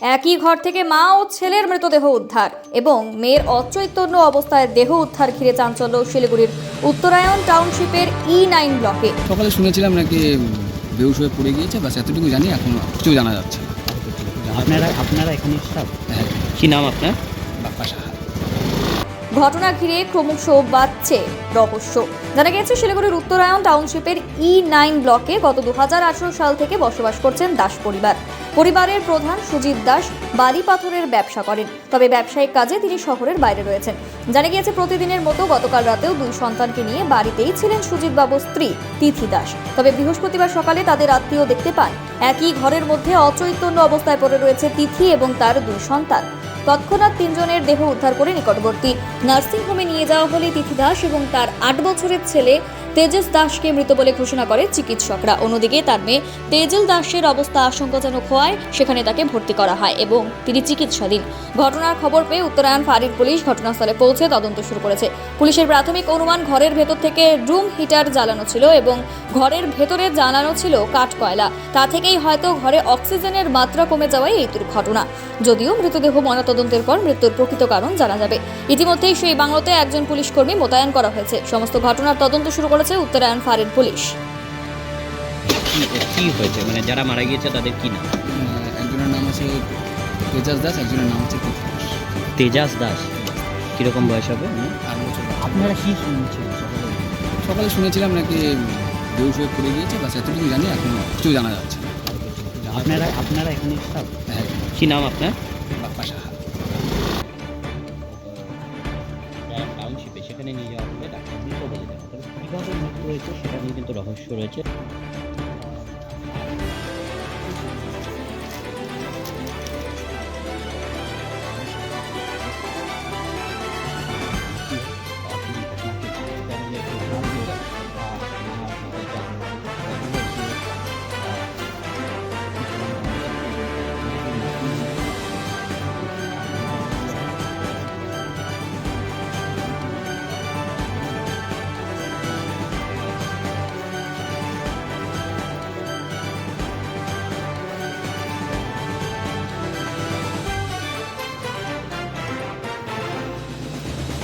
একই ঘর থেকে মা ও ছেলের মৃতদেহ উদ্ধার এবং মেয়ের অচৈতন্য অবস্থায় দেহ উদ্ধার ঘিরে চাঞ্চল্য শিলিগুড়ির উত্তরায়ণ টাউনশিপের ই নাইন ব্লকে। সকালে শুনেছিলাম নাকি বেউস হয়ে পড়ে গিয়েছে বাস এতটুকু জানি এখন কিছু জানা যাচ্ছে আপনারা আপনারা এখানে স্টাফ হ্যাঁ। কি নাম আপনার? বাপ্পা সাহা। ঘটনা ঘিরে ক্রমশ বাড়ছে রহস্য। জানা গেছে শিলিগুড়ির উত্তরায়ণ টাউনশিপের ই নাইন ব্লকে গত দু হাজার আঠারো সাল থেকে বসবাস করছেন দাস পরিবার। পরিবারের প্রধান সুজিত দাস বালি পাথরের ব্যবসা করেন। তবে ব্যবসায়িক কাজে তিনি শহরের বাইরে রয়েছেন। জানা গিয়েছে, প্রতিদিনের মতো গতকাল রাতেও দুই সন্তানকে নিয়ে বাড়িতেই ছিলেন সুজিত বাবুর স্ত্রী তিথি দাস। তবে বৃহস্পতিবার সকালে তাদের আত্মীয় দেখতে পান। একই ঘরের মধ্যে অচৈতন্য অবস্থায় পড়ে রয়েছে তিথি এবং তার দুই সন্তান। তৎক্ষণাৎ তিনজনের দেহ উদ্ধার করে নিকটবর্তী নার্সিংহোমে নিয়ে যাওয়া হলে তিথি দাস এবং তার আট বছরের ছেলে তেজস দাসকে মৃত বলে ঘোষণা করে চিকিৎসকরা। অন্যদিকে তার মেয়ে তেজল দাসের অবস্থা আশঙ্কাজনক হওয়ায় সেখানে তাকে ভর্তি করা হয় এবং তিনি চিকিৎসাধীন। ঘটনার খবর পেয়ে উত্তরায়ণ ফাঁড়ির পুলিশ ঘটনাস্থলে পৌঁছে তদন্ত শুরু করেছে। পুলিশের প্রাথমিক অনুমান ঘরের ভেতর থেকে রুম হিটার জ্বালানো ছিল এবং ঘরের ভেতরে জ্বালানো ছিল কাঠ কয়লা তা থেকেই হয়তো ঘরে অক্সিজেনের মাত্রা কমে যাওয়ায় এই দুর্ঘটনা। যদিও মৃতদেহ ময়নাতদন্তের পর মৃত্যুর প্রকৃত কারণ জানা যাবে। ইতিমধ্যেই সেই বাংলোতে একজন পুলিশ কর্মী মোতায়েন করা হয়েছে। সমস্ত ঘটনার তদন্ত শুরু করেছে উত্তরায়ণ ফাঁড়ির পুলিশ। কি কি হয়েছে? মানে যারা মারা গিয়েছে তাদের কি নাম? একজনের নাম আছে তেজাজ দাস একজনের নাম হচ্ছে দাস। তেজাস দাস? কীরকম বয়স হবে? আপনারা কি শুনছেন? সকালে শুনেছিলাম নাকি বেউস হয়ে পড়ে গিয়েছে বাস এতটুকু জানি এখন কিছু জানা যাচ্ছে আপনারা আপনারা এখানে হ্যাঁ। কি নাম আপনার? বাপ্পা সাহা। টাউনশিপে সেখানে নিয়ে যাওয়া বলে দেওয়া তবে কীভাবে মৃত্যু হয়েছে সেটা নিয়ে কিন্তু রহস্য রয়েছে।